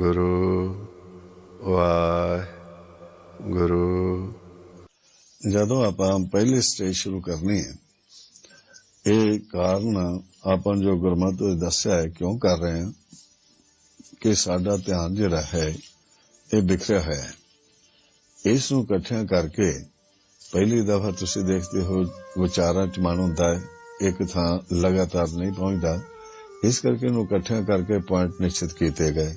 ਗੁਰੂ ਵਾਹਿਗੁਰੂ ਜਦੋਂ ਆਪਾਂ ਪਹਿਲੀ ਸਟੇਜ ਸ਼ੁਰੂ ਕਰਨੀ ਹੈ, ਇਹ ਕਾਰਨ ਆਪਾਂ ਜੋ ਗੁਰਮਤਿ ਵਿੱਚ ਦੱਸਿਆ ਹੈ, ਕਿਉਂ ਕਰ ਰਹੇ ਹਾਂ? ਕਿ ਸਾਡਾ ਧਿਆਨ ਜਿਹੜਾ ਹੈ, ਇਹ ਬਿਖਰਿਆ ਹੋਇਆ ਹੈ। ਇਸ ਨੂੰ ਇਕੱਠਿਆਂ ਕਰਕੇ ਪਹਿਲੀ ਦਫਾ ਤੁਸੀਂ ਦੇਖਦੇ ਹੋ, ਵਿਚਾਰਾਂ ਚ ਮਨ ਹੁੰਦਾ ਹੈ, ਇੱਕ ਥਾਂ ਲਗਾਤਾਰ ਨਹੀਂ ਪਹੁੰਚਦਾ। ਇਸ ਕਰਕੇ ਇਹਨੂੰ ਇਕੱਠਿਆਂ ਕਰਕੇ ਪੁਆਇੰਟ ਨਿਸ਼ਚਿਤ ਕੀਤੇ ਗਏ।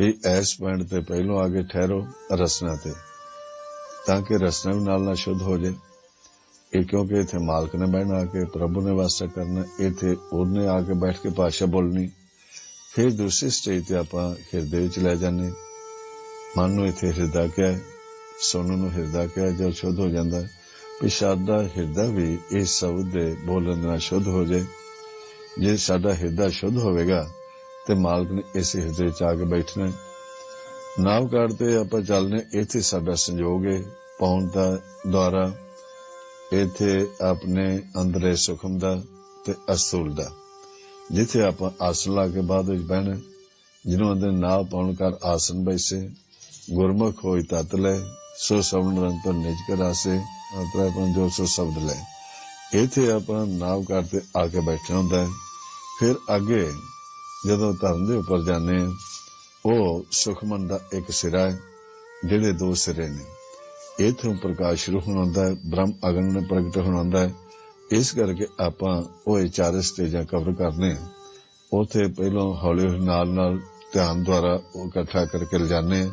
ਵੀ ਇਸ ਪੁਆਇੰਟ ਤੇ ਪਹਿਲੋਂ ਆਗੇ ਠਹਿਰੋ ਰਸਨਾ ਤੇ ਤਾਂ ਕਿ ਰਸਨਾ ਵੀ ਨਾਲ ਨਾਲ ਸ਼ੁੱਧ ਹੋ ਜਾਏ ਇਹ ਕਿਉਂਕਿ ਇਥੇ ਮਾਲਕ ਨੇ ਬਹਿਣਾ ਕੇ ਪ੍ਰਭੂ ਨੇ ਵਾਸਤਾ ਕਰਨਾ ਇੱਥੇ ਉਹਨੇ ਆ ਕੇ ਬੈਠ ਕੇ ਭਾਸ਼ਾ ਬੋਲਣੀ। ਫਿਰ ਦੂਸਰੀ ਸਟੇਜ ਤੇ ਆਪਾਂ ਹਿਰਦੇ ਵਿੱਚ ਲੈ ਜਾਂਦੇ। ਮਨ ਨੂੰ ਇੱਥੇ ਹਿਰਦਾ ਕਿਹਾ ਹੈ, ਨੂੰ ਹਿਰਦਾ ਕਿਹਾ ਹੈ, ਜਦ ਸ਼ੁੱਧ ਹੋ ਜਾਂਦਾ। ਵੀ ਸਾਡਾ ਹਿਰਦਾ ਵੀ ਇਸ ਸ਼ਬਦ ਦੇ ਬੋਲਣ ਨਾਲ ਸ਼ੁੱਧ ਹੋ ਜਾਏ ਜੇ ਸਾਡਾ ਹਿਰਦਾ ਸ਼ੁੱਧ ਹੋਵੇਗਾ ਤੇ ਮਾਲਕ ਨੇ ਇਸ ਹਿਰਦੇ ਚ ਆ ਕੇ ਬੈਠਣਾ ਹੈ। ਨਾਮ ਕਰਦੇ ਆਪਾਂ ਚੱਲਨੇ ਇੱਥੇ ਸਾਡਾ ਸੰਯੋਗ ਹੈ। ਪੌਣ ਦਾ ਦੁਆਰਾ ਇੱਥੇ ਆਪਣੇ ਅੰਦਰੇ ਸੁਖਮ ਦਾ ਤੇ ਅਸੂਲ ਦਾ। ਜਿੱਥੇ ਆਪਾਂ ਆਸਨ ਲਾ ਕੇ ਬਾਅਦ ਵਿੱਚ ਬਹਿਣਾ ਜਿਹਨੂੰ ਅੰਦਰ ਨਾਮ ਪਾਉਣ ਕਰ ਆਸਨ ਬੈਸੇ। ਗੁਰਮੁਖ ਹੋਈ ਤਤ ਲੈ। ਸੋ ਰੰਗ ਰੰਤਰ ਨਿਜ ਕਰਾਸੇ ਅਤਰਾ ਪਨ ਜੋ ਸੋ ਸ਼ਬਦ ਲੈ। ਇੱਥੇ ਆਪਾਂ ਨਾਮ ਕਰਦੇ ਆ ਕੇ ਬੈਠਣਾ ਹੁੰਦਾ ਹੈ। ਫਿਰ ਅੱਗੇ ਜਦੋਂ ਧਰਮ ਦੇ ਉੱਪਰ ਜਾਂਦੇ ਹਾਂ, ਉਹ ਸੁਖਮਨ ਦਾ ਇੱਕ ਸਿਰਾ ਹੈ, ਜਿਹੜੇ ਦੋ ਸਿਰੇ ਨੇ। ਇਥੋਂ ਪ੍ਰਕਾਸ਼ ਸ਼ੁਰੂ ਹੋਣ ਹੁੰਦਾ ਹੈ, ਬ੍ਰਹਮ ਅਗਨ ਨੇ ਪ੍ਰਗਟ ਹੋਣਾ ਹੁੰਦਾ ਹੈ। ਇਸ ਕਰਕੇ ਆਪਾਂ ਉਹ ਇਹ ਚਾਰ ਸਟੇਜਾਂ ਕਵਰ ਕਰਨੇ ਆ ਉਥੇ ਪਹਿਲਾਂ ਹੌਲੀ ਹੌਲੀ ਨਾਲ ਨਾਲ ਧਿਆਨ ਦੁਆਰਾ ਉਹ ਇਕੱਠਾ ਕਰਕੇ ਲਿਜਾਣੇ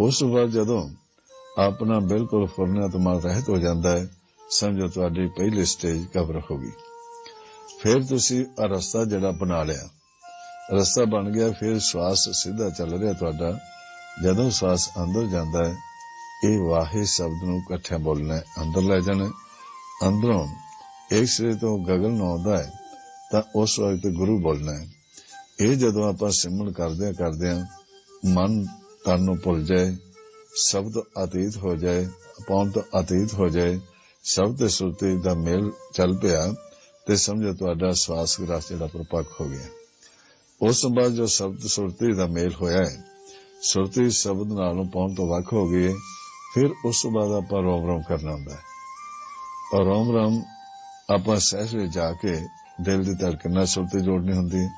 ਉਸ ਤੋਂ ਬਾਅਦ ਜਦੋਂ ਆਪਣਾ ਬਿਲਕੁਲ ਫੁਰਨਾ ਤੋਂ ਰਹਿਤ ਹੋ ਜਾਂਦਾ ਹੈ, ਸਮਝੋ ਤੁਹਾਡੀ ਪਹਿਲੀ ਸਟੇਜ ਕਵਰ ਹੋ ਗਈ। ਫਿਰ ਤੁਸੀਂ ਆ ਰਸਤਾ ਜਿਹੜਾ ਬਣਾ ਲਿਆ। ਰਸਤਾ ਬਣ ਗਿਆ, ਫਿਰ ਸਵਾਸ ਸਿੱਧਾ ਚੱਲ ਰਿਹਾ ਤੁਹਾਡਾ। ਜਦੋਂ ਸਵਾਸ ਅੰਦਰ ਜਾਂਦਾ ਹੈ, ਇਹ ਵਾਹੇ ਸ਼ਬਦ ਨੂੰ ਇਕੱਠਿਆਂ ਬੋਲਣਾ ਅੰਦਰ ਲੈ ਜਾਣਾ ਅੰਦਰੋਂ ਇੱਕ ਸਿਰੇ ਤੋਂ ਗਗਨ ਨੂੰ ਆਉਂਦਾ ਹੈ, ਤਾਂ ਉਸ ਵਕਤ ਗੁਰੂ ਬੋਲਣਾ ਹੈ। ਇਹ ਜਦੋਂ ਆਪਾਂ ਸਿਮਰਨ ਕਰਦੇ ਕਰਦੇ ਮਨ ਤਨ ਨੂੰ ਭੁੱਲ ਜਾਏ, ਸ਼ਬਦ ਅਤੀਤ ਹੋ ਜਾਏ ਪੌਣ ਤੋਂ ਅਤੀਤ ਹੋ ਜਾਏ ਸ਼ਬਦ ਤੇ ਸੁਰਤੀ ਦਾ ਮੇਲ ਚੱਲ ਪਿਆ, ਤੇ ਸਮਝੋ ਤੁਹਾਡਾ ਸਵਾਸ ਗ੍ਰਸ ਜਿਹੜਾ ਪਰਪੱਕ ਹੋ ਗਿਆ। ਉਸ ਤੋਂ ਬਾਅਦ ਜੋ ਸ਼ਬਦ ਸੁਰਤੀ ਦਾ ਮੇਲ ਹੋਇਆ ਹੈ, ਸੁਰਤੀ ਸ਼ਬਦ ਨਾਲੋਂ ਪੌਣ ਤੋਂ ਵੱਖ ਹੋ ਗਈ ਹੈ, ਫਿਰ ਉਸ ਤੋਂ ਬਾਅਦ ਆਪਾਂ ਰੋਮ ਰੋਮ ਕਰਨਾ ਹੁੰਦਾ ਹੈ। ਔਰ ਰੋਮ ਰੋਮ ਆਪਾਂ ਸਹਿਜ ਵਿੱਚ ਜਾ ਕੇ ਦਿਲ ਦੀ ਧੜਕਣ ਨਾਲ ਸੁਰਤੀ ਜੋੜਨੀ ਹੁੰਦੀ ਹੈ।